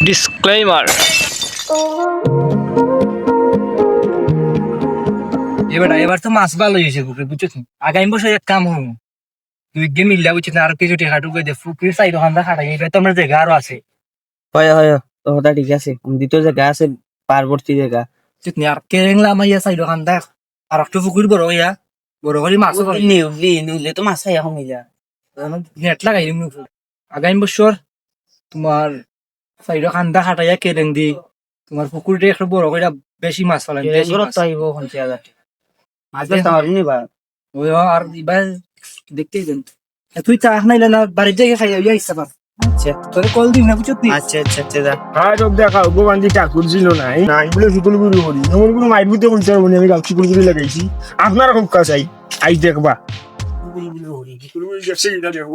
Disclaimer এবার এবার তো মাছ ভালো হয়েছে পুকুরে বুঝছিস আগামী বছর এক কাম হব দুই গে মিললা বুঝছিস আর কিছু টেকা টুকে দে পুকুরের সাইড ওখান খাটা এবার তো আমরা জায়গা আরও আছে। হয় হয় তো কথা ঠিক আছে। দ্বিতীয় জায়গা আছে পার্বতী জায়গা। বুঝছিস আর কেরেংলা আমার ইয়া সাইড ওখান আর একটু পুকুর বড় ইয়া বড় করে মাছ নিউলি নিউলি তো মাছ খাই এখন মিলা নেট লাগাই আগামী বছর তোমার সাইড খান্দা খাটাইয়া কেরেং দি। তোমার পুকুরটা একটু বড় করে বেশি মাছ বেশি মাছ। তো আহিব সন্ধিয়া হাজার মাছ বেচতে পারবি বা? ওই আর এবার দেখতেই দেন তুই চা নাইলে না বাড়ির জায়গায় খাই ইয়া ইচ্ছা পার আচ্ছা। তোরে কল না আচ্ছা আচ্ছা আচ্ছা যা। আর সব দেখা ভগবান ঠাকুর ছিল নাই। নাই বলে সুতুল গুরু করি এমন কোনো মাইর বুঝতে বলতে পারব আমি গাছ সুতুল গুরু লাগাইছি। আপনার খুব কাজ আই আই দেখবা সুতুল গুরু দেখছে এটা দেখব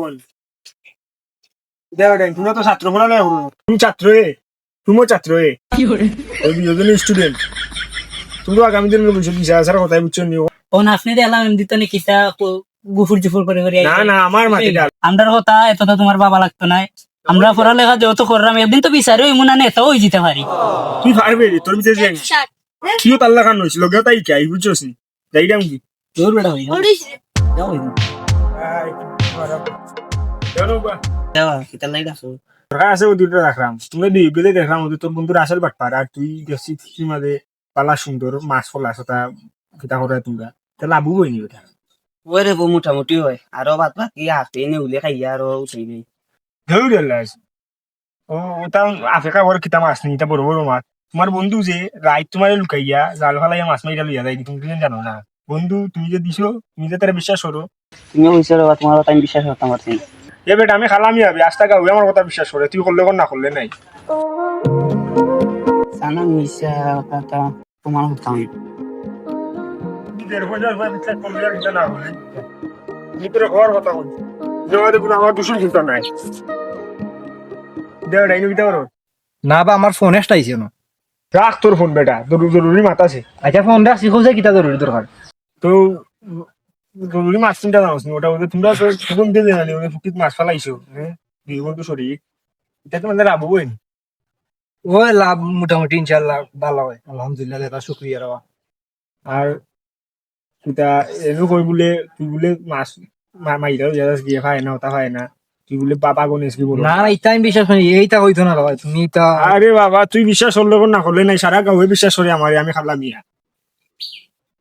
দেখা তুমি তো ছাত্র পড়া। নাই তুমি ছাত্র এ তুমিও ছাত্র এ। ওই দুজন স্টুডেন্ট তুমি তো আগামী দিনের বুঝছ বিষয় আসার কথাই বুঝছ নিও। কোন আপনি দেখলাম এমনি তো নাকি গুফুর জুফুর করে করে না না আমার মাটি ডাল। আমরার কথা এত তো তোমার বাবা লাগতো না। আমরা পড়ালেখা যত করলাম একদিন তো বিচারে ওই মুনা নেতা ওই যেতে পারি। তুই পারবে রে, তোর ভিতরে যে কিও তাল্লা খান হয়েছিল গেও তাই কে আই নি? যাই দাম কি? তোর বেটা হই কিতা দরকার আছে ওই দুটো রাখলাম তুমি দুই গেলে দেখলাম ওদের তোর বন্ধুর আসল বাটপার আর তুই সীমাদে পালা সুন্দর মাছ ফলাস ওটা কিতা করে তোমরা। তা হয়নি ওটা ওই রে মোটামুটি হয়। আরও বাদ বাকি নিউলি খাইয়া আরও উঠাই নেই ধরে ও ওটা আফ্রিকা বড় কিতা মাছ নেই এটা বড় বড় মাছ। তোমার বন্ধু যে রাইত তোমার লুকাইয়া জাল ফালাইয়া মাছ মাইরা লইয়া যায় তুমি কিন্তু জানো না? বন্ধু তুমি যে দিছো তুমি যে তারা বিশ্বাস করো তুমি হইছে রে তোমার বিশ্বাস করতাম পারছি না। এ বেটা আমি খালামি হবে আজ টাকা আমার কথা বিশ্বাস করে তুই করলে কর না করলে নাই। জানা মিশা কথা তোমার হতাম দেড় হাজার না ভিতরে হওয়ার কথা বলছি। জমাতে কোনো আমার দূষণ চিন্তা নাই। দেড় ডাইনি দিতে পারো না বা আমার ফোন একটা আইছে না। রাখ তোর ফোন বেটা জরুরি মাত আছে। আচ্ছা ফোন রাখছি খুঁজে কিতা জরুরি দরকার তো জরুরি মাছ চিন্তা জানো ওটা ওদের তোমরা দিয়ে জানি ওদের ফুকিত মাছ ফেলাইছো হ্যাঁ দুই বন্ধু সরি এটা তো মানে রাবো বই ওই লাভ মোটামুটি ইনশাল্লাহ ভালো হয় আলহামদুলিল্লাহ দাদা শুক্রিয়া রবা। আর এটা এনে কই বলে তুই বলে মাছ মাইরা গিয়ে খায় না ওটা খায় না তুই বলে বাবা গণেশ কি বলো? না না আমি বিশ্বাস করি এইটা হইতো না রবা তুমি আরে বাবা তুই বিশ্বাস করলে কোন না করলে নাই সারা গাঁয়ে বিশ্বাস করে আমার আমি খাবলাম ইয়া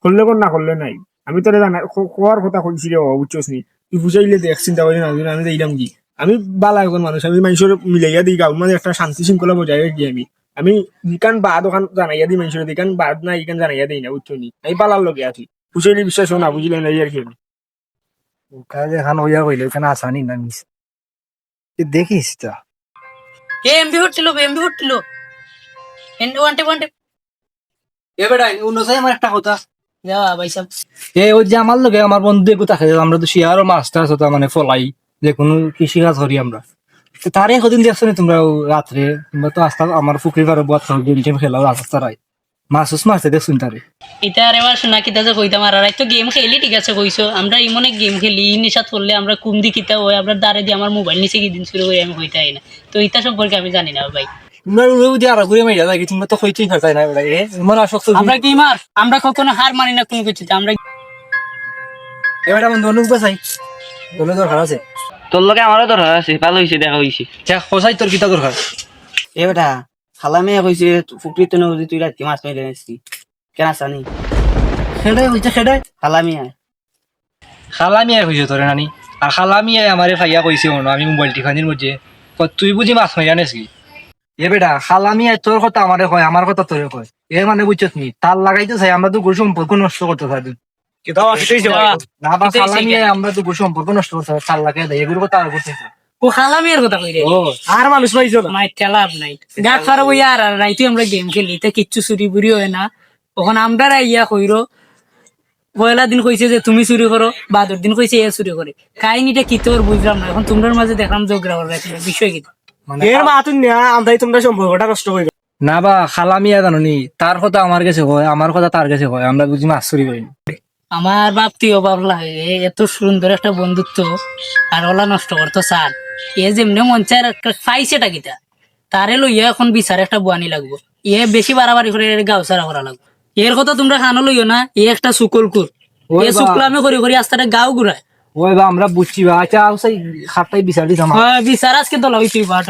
করলে কোন না করলে নাই। আমি তোরে জানা ক- কোয়ার কথা কইছি রে বুঝছস নি? তুই বুঝাইলে দেখ চিন্তা করি না আমি যাইলাম কি আমি বালা একজন মানুষ আমি মানুষের মিলাইয়া দিই গাঁও মানে একটা শান্তি শৃঙ্খলা বজায় রাখি আমি। আমি ইকান বাদ ওখান জানাইয়া দিই মানুষের ইকান বাদ না ইকান জানাইয়া দিই না বুঝছ নি? আমি বালার লগে আছি। বুঝাইলে বিশ্বাস না বুঝলে নাই আর কি আমি। কাজে খান হইয়া কইলে এখানে আসানি না মিস দেখিস তা এ এমবি হটছিল এমবি হটছিল এন্ড ওয়ান টেপ ওয়ান টেপ এ বেটা উন্নসাই আমার একটা কথা এ ওই যে আমার আমার বন্ধু একটু থাকে আমরা তো মাস্টার আছে মানে ফলাই যে কোনো কৃষি কাজ করি আমরা। তারে কদিন দেখছ না তোমরা রাত্রে? তোমরা তো আস্তা আমার পুকুরি পারে বাদ খাও গেম টেম খেলাও রাস্তায় মাছ উস মারতে দেখছ তারে। এটা আর শোনা কিতা যে কইতাম আর আর তো গেম খেলি ঠিক আছে কইছো? আমরা ইমনে গেম খেলি নিশাত করলে আমরা কুম দি কিতা হয় আমরা দাঁড়ে দিয়ে আমার মোবাইল নিচে কি দিন শুরু করে আমি কইতাই না। তো ইতা সম্পর্কে আমি জানি না ভাই। তোমরা মাইরা তো পারতাই না মনে আসক্ত আমরা কি মার? আমরা কখনো হার মানি না কোনো কিছুতে আমরা এবারে বন্ধু অনুপ বাসাই বলে দরকার আছে। তোর লগে আমারও দরকার আছে ভালো হয়েছে দেখা হয়েছে। যা খসাই তোর কিতা দরকার? এ বেটা খালামে কইছে ফুকরিত নদী তুই মাছ মাইলে নিছি কেন আসানি সেটাই হইছে সেটাই খালামি আয়। খালামি আয় হইছে তোরে নানি। আর খালামি আয় আমারে ফাইয়া কইছে মনে আমি মোবাইলটি খানির মধ্যে। তুই বুঝি মাছ মাইয়া নেছি এ বেটা খালামি আয় তোর কথা আমারে কয় আমার কথা তোরে কয়। এ মানে বুঝছত নি তার লাগাইতে চাই আমরা তো গুরু সম্পর্ক নষ্ট করতে থাকি না বা আমরা তো গুরু সম্পর্ক নষ্ট করতে থাকি তার লাগাই দেয় এগুলো কথা আর ও কথা কই রে? ও। আর মানুষ পাইছো না? মাই লাভ নাই। গাছ ইয়ার আর নাই তুই আমরা গেম খেলি তা কিচ্ছু চুরি বুড়ি হয় না। ওখানে আমরা ইয়া কইরো পয়লা দিন কইছে যে তুমি চুরি করো বাদর দিন কইছে এ চুরি করে। কাহিনীটা কি তোর বুঝলাম না এখন তোমার মাঝে দেখলাম যোগরা বিষয় কি? আমার এত সুন্দর একটা বন্ধুত্ব আর ওলা নষ্ট করতো স্যার। এ যেমনি মন চায় পাইছেটা তারে লইয়া এখন বিচার একটা বোয়ানি লাগবো। এ বেশি বাড়াবাড়ি করে গাও সারা করা লাগবো। এর কথা তোমরা খানো লইও না এ একটা সুকলকুর এ সুকলামে করি করি আস্তে গাও ঘুরায়। ওই বা আমরা বুঝছি বা আচ্ছা ওই হাতটাই বিচারি তোমার বিচার আজকে তো লবি তুই বাট